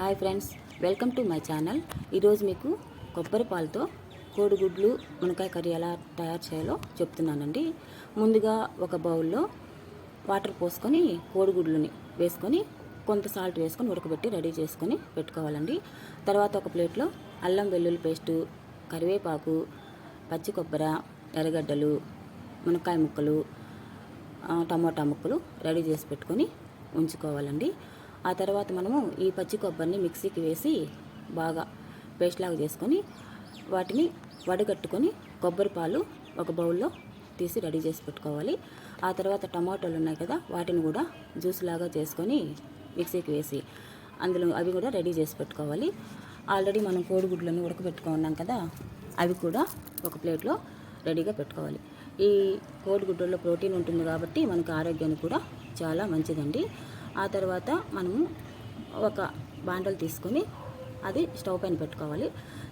Hi friends welcome to my channel. ఈరోజు మీకు కొబ్బరి పాలతో కోడిగుడ్లు మునకాయ కర్రీ ఎలా తయారు చేయాలో చెప్తున్నానండి. ముందుగా ఒక బౌల్లో వాటర్ పోసుకొని కోడిగుడ్లని వేసుకొని కొంత సాల్ట్ వేసుకొని ఉడకబెట్టి రెడీ చేసుకొని పెట్టుకోవాలండి. తర్వాత ఒక ప్లేట్లో అల్లం వెల్లుల్లి పేస్టు కరివేపాకు పచ్చి కొబ్బరి ఎర్రగడ్డలు మునక్కాయ ముక్కలు టమోటా ముక్కలు రెడీ చేసి పెట్టుకొని ఉంచుకోవాలండి. ఆ తర్వాత మనము ఈ పచ్చి కొబ్బరిని మిక్సీకి వేసి బాగా పేస్ట్ లాగా చేసుకొని వాటిని వడగట్టుకొని కొబ్బరి పాలు ఒక బౌల్లో తీసి రెడీ చేసి పెట్టుకోవాలి. ఆ తర్వాత టమాటోలు ఉన్నాయి కదా వాటిని కూడా జ్యూస్ లాగా చేసుకొని మిక్సీకి వేసి అందులో అవి కూడా రెడీ చేసి పెట్టుకోవాలి. ఆల్రెడీ మనం కోడిగుడ్లను ఉడకబెట్టుకున్నాం కదా అవి కూడా ఒక ప్లేట్లో రెడీగా పెట్టుకోవాలి. ఈ కోడిగుడ్లలో ప్రోటీన్ ఉంటుంది కాబట్టి మనకు ఆరోగ్యానికి కూడా చాలా మంచిదండి. ఆ తర్వాత మనము ఒక బాండలు తీసుకొని అది స్టవ్ పైన పెట్టుకోవాలి.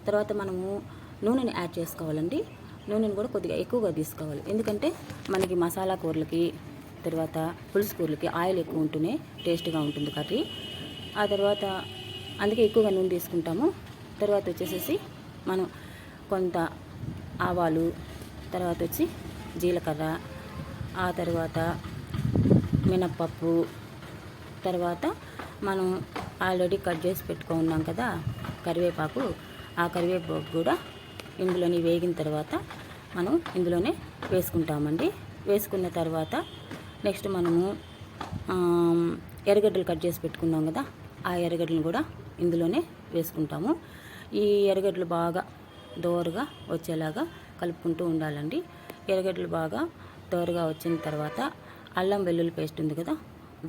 తర్వాత మనము నూనెని యాడ్ చేసుకోవాలండి. నూనెని కూడా కొద్దిగా ఎక్కువగా తీసుకోవాలి. ఎందుకంటే మనకి మసాలా కూరలకి తర్వాత పులుసు కూరలకి ఆయిల్ ఎక్కువ ఉంటేనే టేస్ట్గా ఉంటుంది కర్రీ. ఆ తర్వాత అందుకే ఎక్కువగా నూనె తీసుకుంటాము. తర్వాత వచ్చేసేసి మనం కొంత ఆవాలు తర్వాత వచ్చి జీలకర్ర ఆ తర్వాత మినప్పప్పు తర్వాత మనం ఆల్రెడీ కట్ చేసి పెట్టుకున్నాం కదా కరివేపాకు. ఆ కరివేపాకు కూడా ఇందులోని వేగిన తర్వాత మనం ఇందులోనే వేసుకుంటామండి. వేసుకున్న తర్వాత నెక్స్ట్ మనము ఎర్రగడ్డలు కట్ చేసి పెట్టుకున్నాం కదా ఆ ఎర్రగడ్డలు కూడా ఇందులోనే వేసుకుంటాము. ఈ ఎర్రగడ్డలు బాగా దోరగా వచ్చేలాగా కలుపుకుంటూ ఉండాలండి. ఎర్రగడ్డలు బాగా దోరగా వచ్చిన తర్వాత అల్లం వెల్లుల్లి పేస్ట్ ఉంది కదా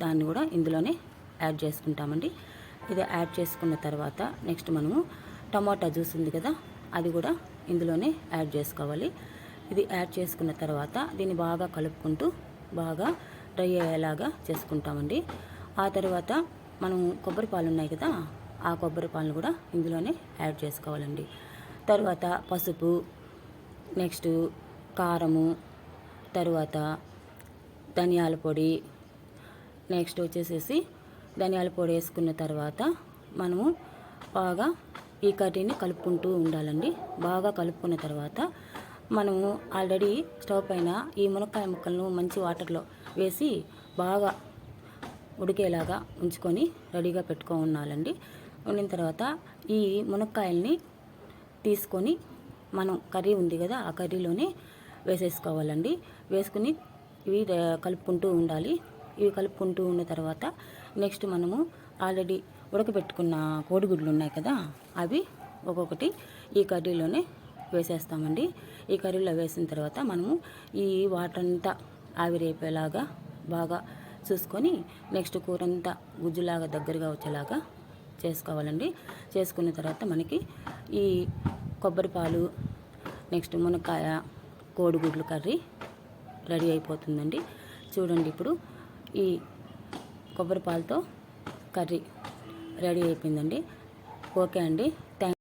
దాన్ని కూడా ఇందులోనే యాడ్ చేసుకుంటామండి. ఇది యాడ్ చేసుకున్న తర్వాత నెక్స్ట్ మనము టమాటా జ్యూస్ ఉంది కదా అది కూడా ఇందులోనే యాడ్ చేసుకోవాలి. ఇది యాడ్ చేసుకున్న తర్వాత దీన్ని బాగా కలుపుకుంటూ బాగా డ్రై అయ్యేలాగా చేసుకుంటామండి. ఆ తర్వాత మనం కొబ్బరి పాలు ఉన్నాయి కదా ఆ కొబ్బరి పాలను కూడా ఇందులోనే యాడ్ చేసుకోవాలండి. తర్వాత పసుపు నెక్స్ట్ కారము తర్వాత ధనియాల పొడి నెక్స్ట్ వచ్చేసేసి ధనియాల పొడి వేసుకున్న తర్వాత మనము బాగా ఈ కర్రీని కలుపుకుంటూ ఉండాలండి. బాగా కలుపుకున్న తర్వాత మనము ఆల్రెడీ స్టవ్ పైన ఈ మునక్కాయ ముక్కలను మంచి వాటర్లో వేసి బాగా ఉడికేలాగా ఉంచుకొని రెడీగా పెట్టుకో ఉండాలండి. ఉండిన తర్వాత ఈ మునక్కాయల్ని తీసుకొని మనం కర్రీ ఉంది కదా ఆ కర్రీలోనే వేసేసుకోవాలండి. వేసుకుని ఇవి కలుపుకుంటూ ఉండాలి. ఇవి కలుపుకుంటూ ఉన్న తర్వాత నెక్స్ట్ మనము ఆల్రెడీ ఉడకబెట్టుకున్న కోడిగుడ్లు ఉన్నాయి కదా అవి ఒక్కొక్కటి ఈ కర్రీలోనే వేసేస్తామండి. ఈ కర్రీలో వేసిన తర్వాత మనము ఈ వాటర్ అంతా ఆవిరైపోయేలాగా బాగా చూసుకొని నెక్స్ట్ కూర అంతా గుజ్జులాగా దగ్గరగా వచ్చేలాగా చేసుకోవాలండి. చేసుకున్న తర్వాత మనకి ఈ కొబ్బరిపాలు నెక్స్ట్ మునక్కాయ కోడిగుడ్లు కర్రీ రెడీ అయిపోతుందండి. చూడండి ఇప్పుడు ఈ కొబ్బరి పాలతో కర్రీ రెడీ అయిపోయిందండి. ఓకే అండి. థ్యాంక్